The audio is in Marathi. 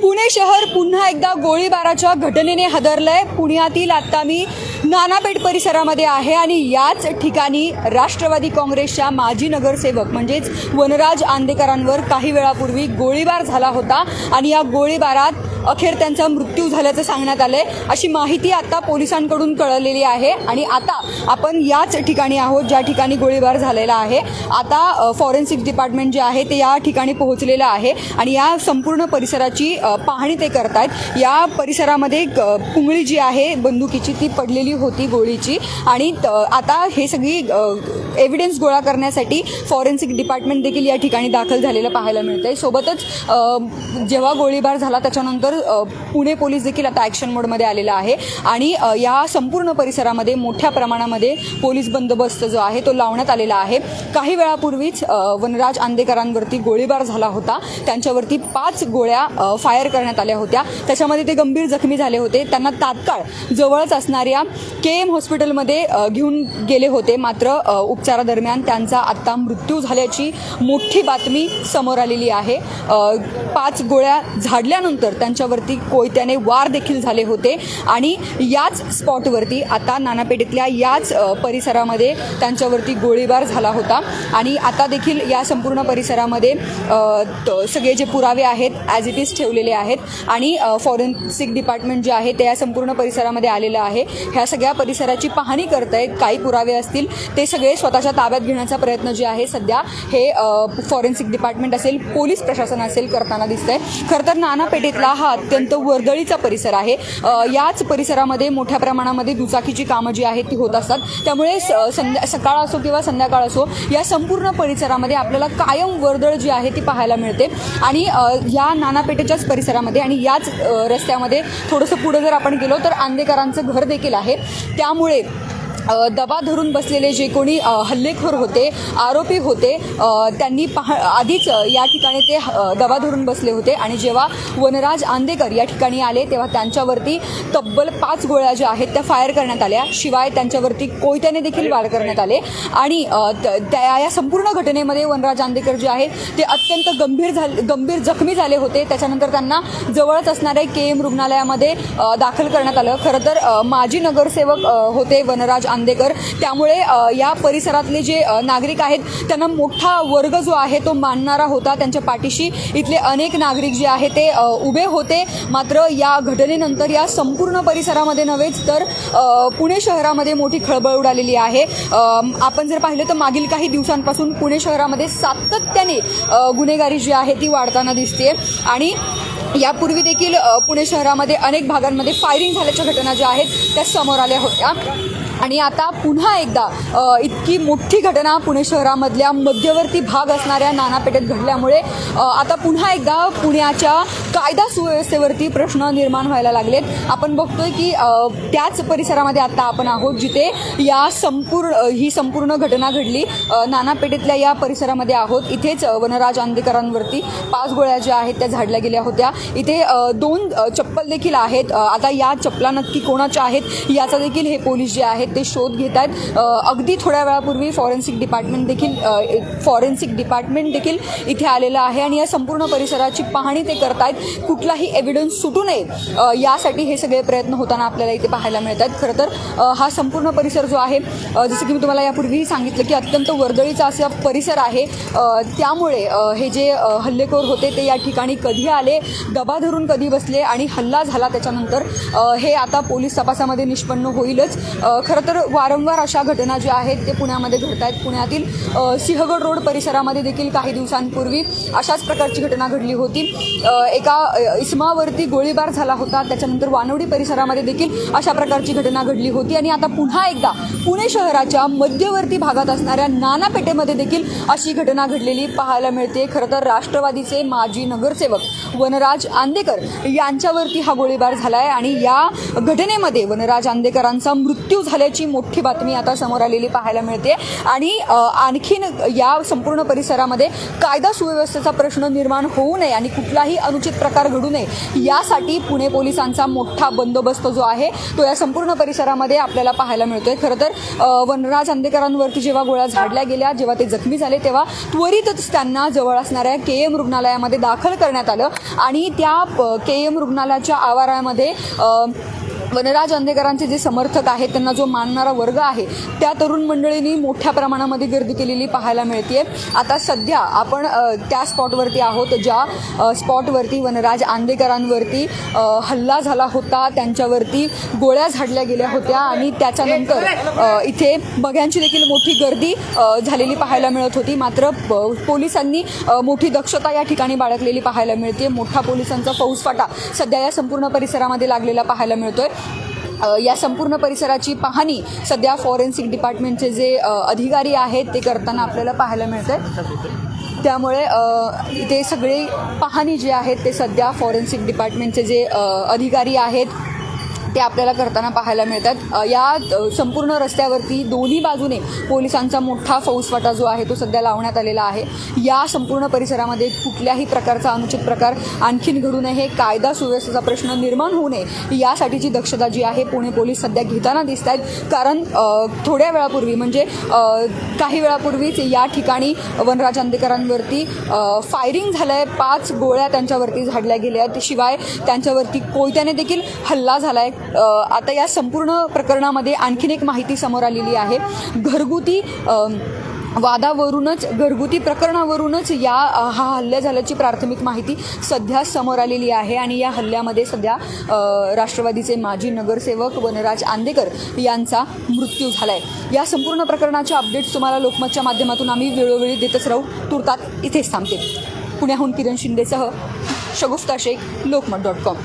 पुणे शहर पुन्हा एकदा गोळीबाराच्या घटनेने हादरलंय. पुण्यातील आता मी नानापेठ परिसरामध्ये आहे आणि याच ठिकाणी राष्ट्रवादी काँग्रेसच्या माजी नगरसेवक म्हणजेच वनराज आंदेकरांवर काही वेळापूर्वी गोळीबार झाला होता आणि या गोळीबारात अखेर त्यांचा मृत्यू झाल्याचं सांगण्यात आलंय. अशी माहिती आता पोलिसांकडून कळलेली आहे आणि आता आपण याच ठिकाणी आहोत ज्या ठिकाणी गोळीबार झालेला आहे. आता फॉरेन्सिक डिपार्टमेंट जे आहे ते या ठिकाणी पोहोचलेलं आहे आणि या संपूर्ण परिसराची पाहणी ते करत आहेत या परिसरामध्ये एक, पुंगळी जी आहे बंदुकीची ती पडलेली होती गोळीची आणि त- आता हे सगळी एव्हिडन्स गोळा करण्यासाठी फॉरेन्सिक डिपार्टमेंट देखील या ठिकाणी दाखल झालेलं पाहायला मिळतंय. सोबतच जेव्हा गोळीबार झाला त्याच्यानंतर तर पुणे पोलीस देखील आता ॲक्शन मोडमध्ये आलेला आहे. आणि या संपूर्ण परिसरामध्ये मोठ्या प्रमाणामध्ये पोलीस बंदोबस्त जो आहे तो लावण्यात आलेला आहे. काही वेळापूर्वीच वनराज आंदेकरांवरती गोळीबार झाला होता. त्यांच्यावरती पाच गोळ्या फायर करण्यात आल्या होत्या. त्याच्यामध्ये ते गंभीर जखमी झाले होते. त्यांना तात्काळ जवळच असणाऱ्या के एम हॉस्पिटलमध्ये घेऊन गेले होते. मात्र उपचारादरम्यान त्यांचा आत्ता मृत्यू झाल्याची मोठी बातमी समोर आलेली आहे. पाच गोळ्या झाडल्यानंतर त्यांच्या यांच्यावरती कोयत्याने वार देखील झाले होते. आणि याच स्पॉटवरती आता नानापेठेतल्या याच परिसरामध्ये त्यांच्यावरती गोळीबार झाला होता. आणि आता देखील या संपूर्ण परिसरामध्ये त- सगळे जे पुरावे आहेत ॲज इट इज ठेवलेले आहेत. आणि फॉरेन्सिक डिपार्टमेंट जे आहे ते या संपूर्ण परिसरामध्ये आलेलं आहे. ह्या सगळ्या परिसराची पाहणी करत आहेत काही पुरावे असतील ते सगळे स्वतःच्या ताब्यात घेण्याचा प्रयत्न जे आहे सध्या हे फॉरेन्सिक डिपार्टमेंट असेल पोलीस प्रशासन असेल करताना दिसतंय. खरं तर नानापेठेतला हा अत्यंत वर्दळीचा परिसर आहे. याच परिसरामध्ये मोठ्या प्रमाणामध्ये दुचाकीची कामं जी आहेत ती होत असतात. त्यामुळे स- संध्या सकाळ असो किंवा संध्याकाळ असो या संपूर्ण परिसरामध्ये आपल्याला कायम वर्दळ जी आहे ती पाहायला मिळते. आणि या नानापेठेच्याच परिसरामध्ये आणि याच रस्त्यामध्ये थोडंसं पुढं जर आपण गेलो तर आंदेकरांचं घर देखील आहे. त्यामुळे दबा धरून बसलेले जे कोणी हल्लेखोर होते आरोपी होते त्यांनी पहा आधीच या ठिकाणी ते दबा धरून बसले होते आणि जेव्हा वनराज आंदेकर या ठिकाणी आले तेव्हा त्यांच्यावरती तब्बल पाच गोळ्या ज्या आहेत त्या फायर करण्यात आल्या. शिवाय त्यांच्यावरती कोयत्याने देखील वार करण्यात आले. आणि त्या या संपूर्ण घटनेमध्ये वनराज आंदेकर जे आहेत ते अत्यंत गंभीर झाले गंभीर जखमी झाले होते. त्याच्यानंतर त्यांना जवळच असणाऱ्या के एम रुग्णालयामध्ये दाखल करण्यात आलं. खरं तर माजी नगरसेवक होते वनराज आंदेकर. त्यामुळे या परिसरातले जे नागरिक आहेत त्यांना मोठा वर्ग जो आहे तो मानणारा होता. त्यांच्या पाठीशी इथले अनेक नागरिक जे आहे ते उभे होते. मात्र या घटनेनंतर या संपूर्ण परिसरामध्ये नव्हेच तर पुणे शहरामध्ये मोठी खळबळ उडालेली आहे. आपण जर पाहिलं तर मागील काही दिवसांपासून पुणे शहरामध्ये सातत्याने गुन्हेगारी जी आहे ती वाढताना दिसते. आणि यापूर्वी देखील पुणे शहरामध्ये अनेक भागांमध्ये फायरिंग झाल्याच्या घटना ज्या आहेत त्या समोर आल्या होत्या. आणि आता पुन्हा एकदा इतकी मोठी घटना पुणे शहरामधल्या मध्यवर्ती भाग असणाऱ्या नानापेठेत घडल्यामुळे आता पुन्हा एकदा पुण्याच्या कायदा सुव्यवस्थेवरती प्रश्न निर्माण व्हायला लागलेत. आपण बघतोय की त्याच परिसरामध्ये आता आपण आहोत जिथे या संपूर्ण ही संपूर्ण घटना घडली. नानापेठेतल्या या परिसरामध्ये आहोत. इथेच वनराज आंदेकरांवरती पाच गोळ्या ज्या आहेत त्या झाडल्या गेल्या होत्या. इथे दोन चप्पल देखील आहेत. आता या चप्पला नक्की कोणाच्या आहेत याचा देखील हे पोलीस जे आहेत ते शोध घेत आहेत. अगदी थोड्या वेळापूर्वी फॉरेन्सिक डिपार्टमेंट देखील फॉरेन्सिक डिपार्टमेंट देखील इथे आलेलं आहे आणि या संपूर्ण परिसराची पाहणी ते करत आहेत कुठलाही एव्हिडन्स सुटू नये यासाठी हे सगळे प्रयत्न होताना आपल्याला इथे पाहायला मिळत आहेत खरं तर हा संपूर्ण परिसर जो आहे जसं की मी तुम्हाला यापूर्वीही सांगितलं की अत्यंत वर्दळीचा असा परिसर आहे. त्यामुळे हे जे हल्लेखोर होते ते या ठिकाणी कधी आले दबा धरून कधी बसले आणि हल्ला झाला त्याच्यानंतर हे आता पोलीस तपासामध्ये निष्पन्न होईलच. खरं खरं तर वारंवार अशा घटना ज्या आहेत ते पुण्यामध्ये घडत आहेत. पुण्यातील सिंहगड रोड परिसरामध्ये देखील काही दिवसांपूर्वी अशाच प्रकारची घटना घडली होती. एका इसमावरती इस्मावरती गोळीबार झाला होता. त्याच्यानंतर वानवडी परिसरामध्ये देखील अशा प्रकारची घटना घडली होती. आणि आता पुन्हा एकदा पुणे शहराच्या मध्यवर्ती भागात असणाऱ्या नानापेठेमध्ये देखील अशी घटना घडलेली पाहायला मिळते. खरं तर राष्ट्रवादीचे माजी नगरसेवक वनराज आंदेकर यांच्यावरती हा गोळीबार झाला आहे आणि या घटनेमध्ये वनराज आंदेकरांचा मृत्यू झाला झाल्याची मोठी बातमी आता समोर आलेली पाहायला मिळते. आणि आणखीन या संपूर्ण परिसरामध्ये कायदा सुव्यवस्थेचा प्रश्न निर्माण होऊ नये आणि कुठलाही अनुचित प्रकार घडू नये यासाठी पुणे पोलिसांचा मोठा बंदोबस्त जो आहे तो या संपूर्ण परिसरामध्ये आपल्याला पाहायला मिळतोय. खरं तर वनराज अंदेकरांवरती जेव्हा गोळ्या झाडल्या गेल्या जेव्हा ते जखमी झाले तेव्हा त्वरितच त्यांना जवळ असणाऱ्या के एम रुग्णालयामध्ये दाखल करण्यात आलं. आणि त्या के एम रुग्णालयाच्या आवारामध्ये वनराज अंधेकरांचे जे समर्थक आहेत त्यांना जो मानणारा वर्ग आहे त्या तरुण मंडळींनी मोठ्या प्रमाणामध्ये गर्दी केलेली पाहायला मिळते आता सध्या आपण त्या स्पॉटवरती आहोत ज्या स्पॉटवरती वनराज आंदेकरांवरती हल्ला झाला होता त्यांच्यावरती गोळ्या झाडल्या गेल्या होत्या आणि त्याच्यानंतर इथे बघ्यांची देखील मोठी गर्दी झालेली पाहायला मिळत होती. मात्र प- पोलिसांनी मोठी दक्षता या ठिकाणी बाळगलेली पाहायला मिळते मोठा पोलिसांचा फौजफाटा सध्या या संपूर्ण परिसरामध्ये लागलेला पाहायला मिळतोय. या संपूर्ण परिसराची पाहणी सध्या फॉरेन्सिक डिपार्टमेंटचे जे अधिकारी आहेत ते करताना आपल्याला पाहायला मिळतं त्यामुळे ते इथे सगळे पाहणी जे आहेत ते सध्या फॉरेन्सिक डिपार्टमेंटचे जे अधिकारी आहेत ते आपल्याला करताना पाहायला मिळतात. या संपूर्ण रस्त्यावरती दोन्ही बाजूने पोलिसांचा मोठा फौजफाटा जो आहे तो सध्या लावण्यात आलेला आहे. या संपूर्ण परिसरामध्ये कुठल्याही प्रकारचा अनुचित प्रकार आणखीन घडू नये कायदा सुव्यवस्थेचा प्रश्न निर्माण होऊ नये यासाठीची दक्षता जी आहे पुणे पोलीस सध्या घेताना दिसत आहेत. कारण थोड्या वेळापूर्वी म्हणजे काही वेळापूर्वीच या ठिकाणी वनराज आंदेकरांवरती फायरिंग झालं आहे पाच गोळ्या त्यांच्यावरती झाडल्या गेल्या. आहेत शिवाय त्यांच्यावरती कोयत्याने देखील हल्ला झाला आहे आता या संपूर्ण प्रकरणामध्ये आणखीन एक माहिती समोर आलेली आहे. घरगुती वादावरूनच घरगुती प्रकरणावरूनच या हा हल्ला झाल्याची प्राथमिक माहिती सध्या समोर आलेली आहे आणि या हल्ल्यामध्ये सध्या राष्ट्रवादीचे माजी नगरसेवक वनराज आंदेकर यांचा मृत्यू झाला आहे या संपूर्ण प्रकरणाच्या अपडेट्स तुम्हाला लोकमतच्या माध्यमातून आम्ही वेळोवेळी देतच राहू. तुर्तात इथेच थांबते. पुण्याहून किरण शिंदेसह शगुफ्ता शेख लोकमत डॉट कॉम.